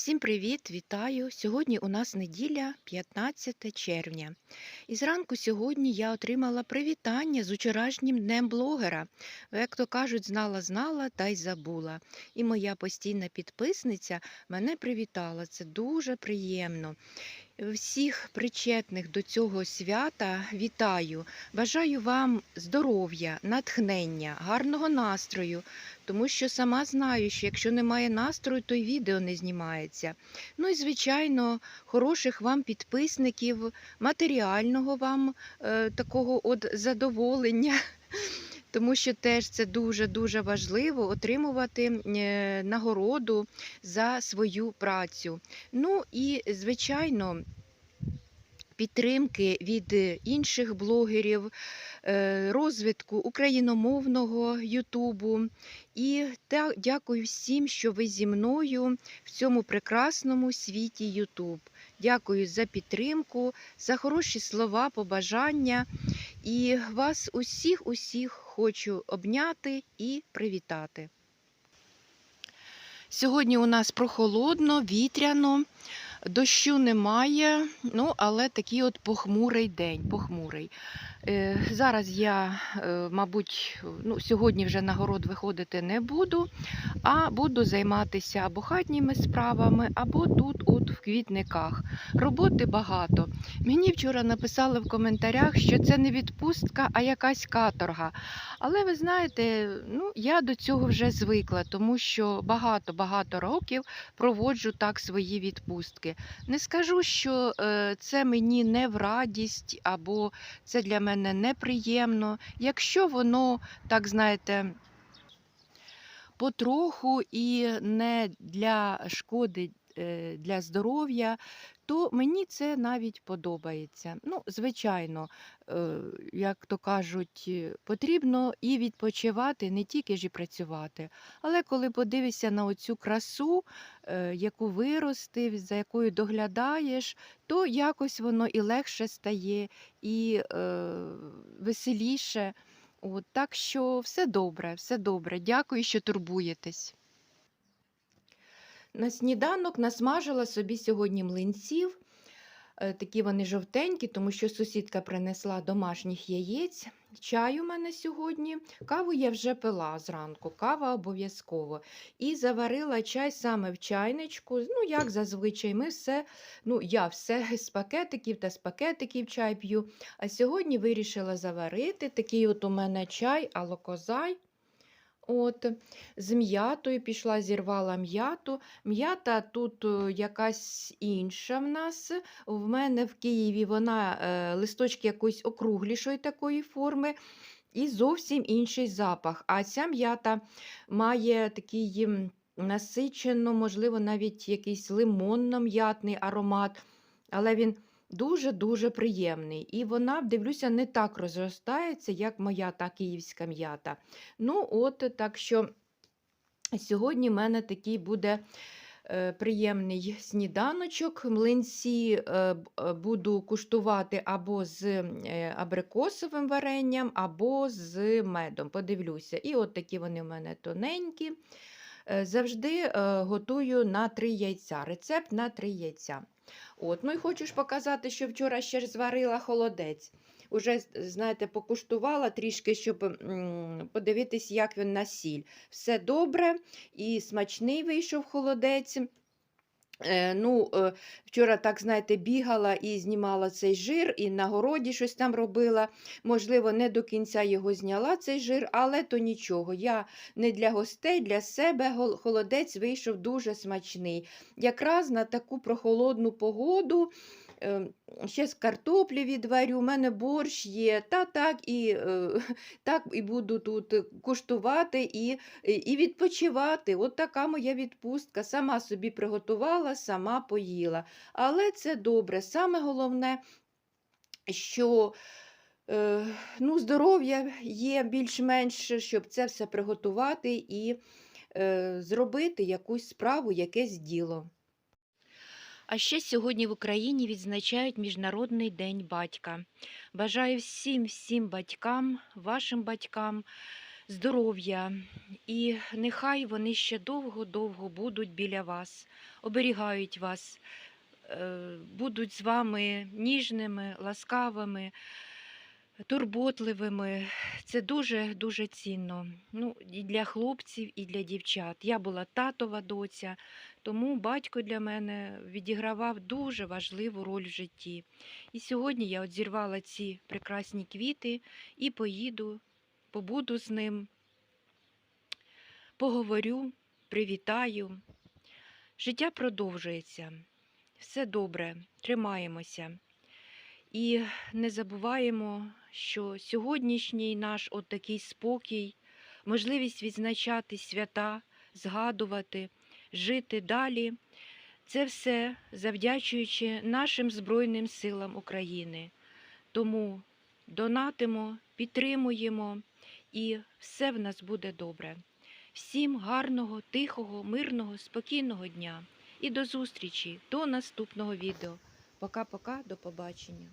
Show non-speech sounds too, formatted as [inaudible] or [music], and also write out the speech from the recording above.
Всім привіт, вітаю! Сьогодні у нас неділя, 15 червня. І зранку сьогодні я отримала привітання з вчорашнім днем блогера. Як то кажуть, знала, знала та й забула. І моя постійна підписниця мене привітала. Це дуже приємно. Всіх причетних до цього свята вітаю. Бажаю вам здоров'я, натхнення, гарного настрою, тому що сама знаю, що якщо немає настрою, то й відео не знімається. Ну і звичайно, хороших вам підписників, матеріального вам е, такого от задоволення. Тому що теж це дуже-дуже важливо отримувати е, нагороду за свою працю. Ну і, звичайно, підтримки від інших блогерів, е, розвитку україномовного Ютубу. І дякую всім, що ви зі мною в цьому прекрасному світі Ютуб. Дякую за підтримку, за хороші слова, побажання. І вас усіх, усіх хочу обняти і привітати. Сьогодні у нас прохолодно, вітряно, дощу немає, ну, але такий от похмурий день. похмурий. Е, зараз я, е, мабуть, ну, сьогодні вже на город виходити не буду, а буду займатися або хатніми справами, або тут, от в квітниках. Роботи багато. Мені вчора написали в коментарях, що це не відпустка, а якась каторга. Але ви знаєте, ну, я до цього вже звикла, тому що багато-багато років проводжу так свої відпустки. Не скажу, що е, це мені не в радість, або це для мене неприємно. Якщо воно, так знаєте, потроху і не для шкоди для здоров'я, то мені це навіть подобається. Ну, звичайно, е, як то кажуть, е, потрібно і відпочивати, не тільки ж і працювати. Але коли подивишся на оцю красу, е, яку виростив, за якою доглядаєш, то якось воно і легше стає, і е, веселіше. От, так що все добре, все добре. Дякую, що турбуєтесь. На сніданок насмажила собі сьогодні млинців. Е, Такі вони жовтенькі, тому що сусідка принесла домашніх яєць. Чай у мене сьогодні. Каву я вже пила зранку, кава обов'язково. І заварила чай саме в чайничку. Ну, як зазвичай, ми все, ну, я все [laughs] з пакетиків та з пакетиків чай п'ю. А сьогодні вирішила заварити такий от у мене чай алокозай. От, з м'ятою пішла, зірвала м'яту. М'ята тут е, якась інша в нас. В мене в Києві вона е, листочки якоїсь округлішої такої форми. І зовсім інший запах. А ця м'ята має такий насичено, можливо, навіть якийсь лимонно-м'ятний аромат, але він дуже-дуже приємний. І вона, дивлюся, не так розростається, як моя та київська м'ята. Ну, от так що сьогодні в мене такий буде. е, Приємний сніданочок. Млинці е, е, буду куштувати або з абрикосовим варенням, або з медом. Подивлюся. І от такі вони в мене тоненькі. Завжди готую на три яйця. Рецепт на три яйця. От, ну і хочу показати, що вчора ще ж зварила холодець. Уже, знаєте, покуштувала трішки, щоб подивитись, як він на сіль. Все добре і смачний вийшов холодець. Е, ну, е, вчора, так знаєте, бігала і знімала цей жир, і на городі щось там робила. Можливо, не до кінця його зняла цей жир, але то нічого. Я не для гостей, для себе холодець вийшов дуже смачний. Якраз на таку прохолодну погоду. Е, Ще з картоплі відварю, у мене борщ є, та так і, е, [laughs] так і буду тут куштувати і, і відпочивати. От така моя відпустка. Сама собі приготувала, сама поїла. Але це добре. Саме головне, що е, ну, здоров'я є більш-менш, щоб це все приготувати і е, зробити якусь справу, якесь діло. А ще сьогодні в Україні відзначають Міжнародний день батька. Бажаю всім всім батькам, вашим батькам здоров'я, і нехай вони ще довго-довго будуть біля вас, оберігають вас, е, будуть з вами ніжними, ласкавими, турботливими. Це дуже-дуже цінно. Ну, і для хлопців, і для дівчат. Я була татова доця, тому батько для мене відігравав дуже важливу роль в житті. І сьогодні я от зірвала ці прекрасні квіти і поїду, побуду з ним, поговорю, привітаю. Життя продовжується. Все добре, тримаємося. І не забуваємо, що сьогоднішній наш от такий спокій, можливість відзначати свята, згадувати, жити далі. Це все завдячуючи нашим Збройним силам України. Тому донатимо, підтримуємо і все в нас буде добре. Всім гарного, тихого, мирного, спокійного дня і до зустрічі, до наступного відео. Пока-пока, до побачення.